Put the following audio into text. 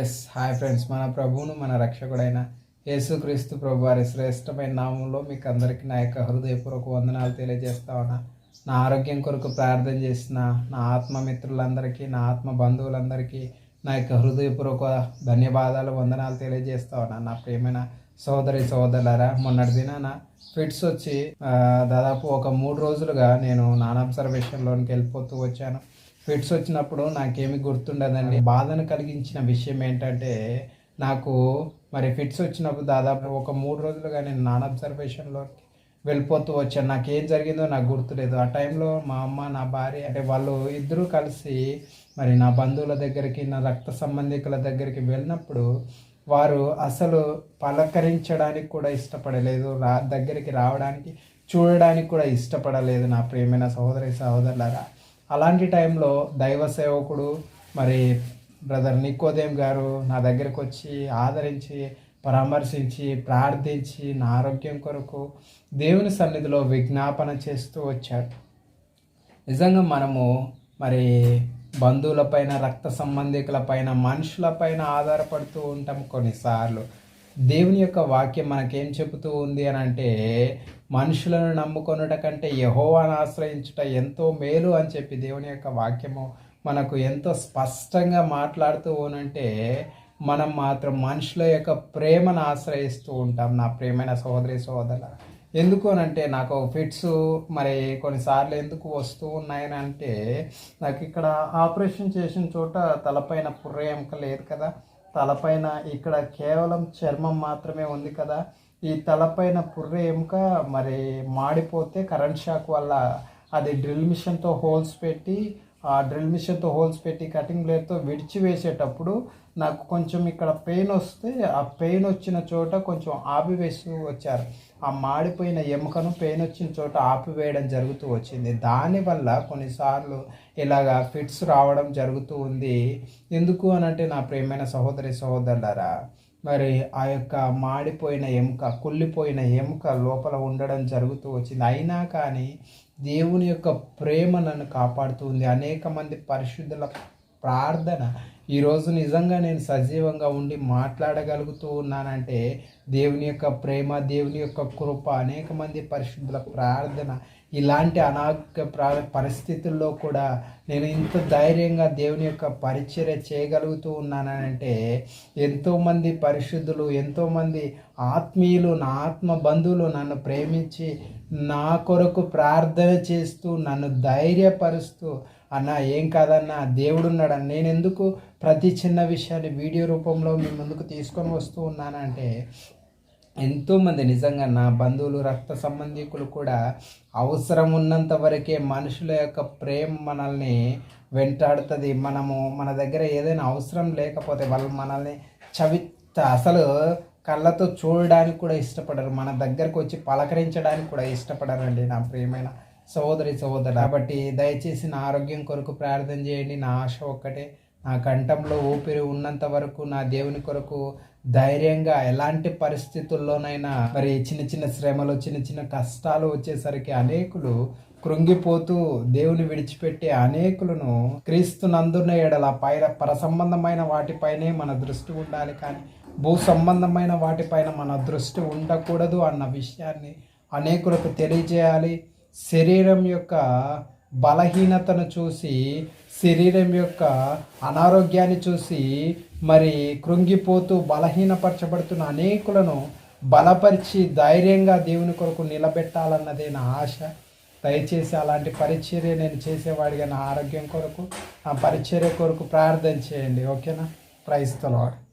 Yes hi friends మన ప్రభువును మన రక్షకుడైన యేసుక్రీస్తు ప్రభు వారి శ్రేష్టమైన నామంలో మీకు అందరికీ నా యొక్క హృదయపూర్వక వందనాలు తెలియజేస్తా ఉన్నా. నా ఆరోగ్యం కొరకు ప్రార్థన చేసిన నా ఆత్మ మిత్రులందరికీ నా ఆత్మ బంధువులందరికీ నా యొక్క హృదయపూర్వక ధన్యవాదాలు వందనాలు తెలియజేస్తా ఉన్నా. నా ప్రియమైన సోదరి సోదరులరా మొన్నటి దినాన ఫిట్స్ వచ్చి దాదాపు ఒక మూడు రోజులుగా నేను నాన్ అబ్జర్వేషన్లోనికి వెళ్ళిపోతూ వచ్చాను. ఫిట్స్ వచ్చినప్పుడు నాకేమి గుర్తుండదండి. బాధను కలిగించిన విషయం ఏంటంటే నాకు మరి ఫిట్స్ వచ్చినప్పుడు దాదాపు ఒక మూడు రోజులుగా నేను నాన్ అబ్జర్వేషన్లోకి వెళ్ళిపోతూ వచ్చాను. నాకేం జరిగిందో నాకు గుర్తులేదు. ఆ టైంలో మా అమ్మ నా భార్య అంటే వాళ్ళు ఇద్దరూ కలిసి మరి నా బంధువుల దగ్గరికి నా రక్త సంబంధికుల దగ్గరికి వెళ్ళినప్పుడు వారు అసలు పలకరించడానికి కూడా ఇష్టపడలేదు. రా దగ్గరికి రావడానికి చూడడానికి కూడా ఇష్టపడలేదు నా ప్రియమైన సహోదరి సహోదరులారా. అలాంటి టైంలో దైవ సేవకుడు మరి బ్రదర్ నికోదేం గారు నా దగ్గరకు వచ్చి ఆదరించి పరామర్శించి ప్రార్థించి నా ఆరోగ్యం కొరకు దేవుని సన్నిధిలో విజ్ఞాపన చేస్తూ వచ్చాడు. నిజంగా మనము మరి బంధువులపైన రక్త సంబంధికులపైన మనుషులపైన ఆధారపడుతూ ఉంటాం కొన్నిసార్లు. దేవుని యొక్క వాక్యం మనకేం చెబుతూ ఉంది అని అంటే మనుషులను నమ్ముకొనుట కంటే యహోవాను ఆశ్రయించుట ఎంతో మేలు అని చెప్పి దేవుని యొక్క వాక్యము మనకు ఎంతో స్పష్టంగా మాట్లాడుతూ ఉనంటే మనం మాత్రం మనుషుల యొక్క ప్రేమను ఆశ్రయిస్తూ ఉంటాం. నా ప్రేమైన సహోదరి సహోదరుల ఎందుకు అనంటే నాకు ఫిట్స్ మరి కొన్నిసార్లు ఎందుకు వస్తూ ఉన్నాయని అంటే నాకు ఇక్కడ ఆపరేషన్ చేసిన చోట తలపైన పుర్ర ఎముక లేదు కదా. తలపైన ఇక్కడ కేవలం చర్మం మాత్రమే ఉంది కదా. ఈ తలపైన పుర్ర ఎముక మరి మాడిపోతే కరెంట్ షాక్ వల్ల అది డ్రిల్ మిషన్తో హోల్స్ పెట్టి ఆ డ్రిల్ మిషన్తో హోల్స్ పెట్టి కటింగ్ బ్లేడ్తో విడిచి వేసేటప్పుడు నాకు కొంచెం ఇక్కడ పెయిన్ వస్తే ఆ పెయిన్ వచ్చిన చోట కొంచెం ఆపివేసి వచ్చారు. ఆ మాడిపోయిన ఎముకను పెయిన్ వచ్చిన చోట ఆపివేయడం జరుగుతూ వచ్చింది. దానివల్ల కొన్నిసార్లు ఇలాగా ఫిట్స్ రావడం జరుగుతూ ఉంది. ఎందుకు అని అంటే నా ప్రేమైన సహోదరి సహోదరులారా మరి ఆ యొక్క మాడిపోయిన ఎముక కుళ్ళిపోయిన ఎముక లోపల ఉండడం జరుగుతూ వచ్చింది. అయినా కానీ దేవుని యొక్క ప్రేమ నన్ను కాపాడుతుంది అనేక మంది పరిశుద్ధుల ప్రార్థన ఈరోజు నిజంగా నేను సజీవంగా ఉండి మాట్లాడగలుగుతూ ఉన్నానంటే దేవుని యొక్క ప్రేమ దేవుని యొక్క కృప అనేక మంది పరిశుద్ధుల ప్రార్థన ఇలాంటి అనారోగ్య పరిస్థితుల్లో కూడా నేను ఇంత ధైర్యంగా దేవుని యొక్క పరిచర్య చేయగలుగుతూ ఉన్నానంటే ఎంతోమంది పరిశుద్ధులు ఎంతోమంది ఆత్మీయులు నా ఆత్మ బంధువులు నన్ను ప్రేమించి నా కొరకు ప్రార్థన చేస్తూ నన్ను ధైర్యపరుస్తూ అన్న ఏం కాదన్న? దేవుడున్నాడని నేను ఎందుకు ప్రతి చిన్న విషయాన్ని వీడియో రూపంలో మీ ముందుకు తీసుకొని వస్తూ ఉన్నానంటే ఎంతోమంది నిజంగా నా బంధువులు రక్త సంబంధికులు కూడా అవసరం ఉన్నంత వరకే మనుషుల యొక్క ప్రేమ మనల్ని వెంటాడుతుంది. మనము మన దగ్గర ఏదైనా అవసరం లేకపోతే వాళ్ళు మనల్ని చవి అసలు కళ్ళతో చూడడానికి కూడా ఇష్టపడరు. మన దగ్గరకు వచ్చి పలకరించడానికి కూడా ఇష్టపడరండి నా ప్రియమైన సహోదరి సహోదరు కాబట్టి దయచేసి నా ఆరోగ్యం కొరకు ప్రార్థన చేయండి. నా ఆశ ఒక్కటే. నా కంఠంలో ఊపిరి ఉన్నంత వరకు నా దేవుని కొరకు ధైర్యంగా ఎలాంటి పరిస్థితుల్లోనైనా మరి చిన్న చిన్న శ్రమలు చిన్న చిన్న కష్టాలు వచ్చేసరికి అనేకులు కృంగిపోతూ దేవుని విడిచిపెట్టే అనేకులను క్రీస్తు నందున్న ఎడల పై పర సంబంధమైన వాటిపైనే మన దృష్టి ఉండాలి కానీ భూ సంబంధమైన వాటిపైన మన దృష్టి ఉండకూడదు అన్న విషయాన్ని అనేకులకు తెలియజేయాలి. శరీరం యొక్క బలహీనతను చూసి శరీరం యొక్క అనారోగ్యాన్ని చూసి మరి కృంగిపోతూ బలహీనపరచబడుతున్న అనేకులను బలపరిచి ధైర్యంగా దేవుని కొరకు నిలబెట్టాలన్నదే నా ఆశ. దయచేసి అలాంటి పరిచర్య నేను చేసేవాడిగా నా ఆరోగ్యం కొరకు నా పరిచర్య కొరకు ప్రార్థన చేయండి. ఓకేనా? ప్రైస్తలవాడు